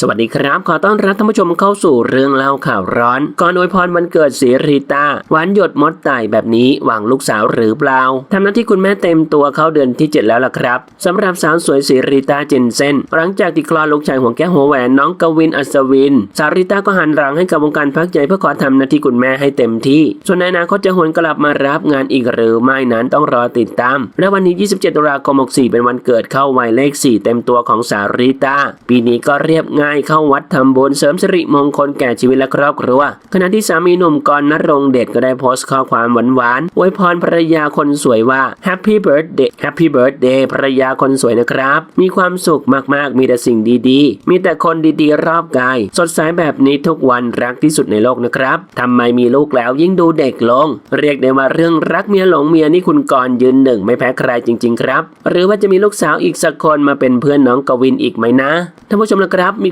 สวัสดีครับ ขอต้อนรับท่านผู้ชมเข้าสู่เรื่องเล่าข่าวร้อน ก่อนอวยพรวันเกิดสีรีตาหวานหยดมดตายแบบนี้หวังลูกสาวหรือเปล่าทำหน้าที่คุณแม่เต็มตัวเข้าเดือนที่ 7 แล้วล่ะครับสำหรับสาวสวยสีรีตาเจนเซนหลังจากที่คลอดลูกชายหัวแก้วหัวแหวนน้องกวินอัศวิน สาวรีตาก็หันหลังให้กับวงการพักใจเพื่อขอทำหน้าที่คุณแม่ให้เต็มที่ ส่วนในอนาคตจะหวนกลับมารับงานอีกหรือไม่นั้นต้องรอติดตาม และวันนี้ 27 ตุลาคม 64 เป็นวันเกิดเข้าวัยเลข 4 เต็มตัวของสาวรีตาปีนี้ก็เรียบง่ายเข้าวัดทำบุญเสริมสิริมงคลแก่ชีวิตและครอบครัวขณะที่สามีหนุ่มกรณรงเดชก็ได้โพสต์ข้อความหวานๆอวยพรภรรยาคนสวยว่า Happy Birthday Happy Birthday ภรรยาคนสวยนะครับ มีความสุขมากๆ มีแต่สิ่งดีๆ มีแต่คนดีๆ รอบกาย สดใสแบบนี้ทุกวันรักที่สุดในโลกนะครับทำไมมีลูกแล้วยิ่งดูเด็กลง เรียกได้ว่าเรื่องรักเมียหลงเมียนี่คุณกรยืนหนึ่งไม่แพ้ใครจริง ๆ ครับ หรือว่าจะมีลูกสาวอีกสักคนมาเป็นเพื่อนน้องกวินอีกไหมนะท่านผู้ชมนะครับมี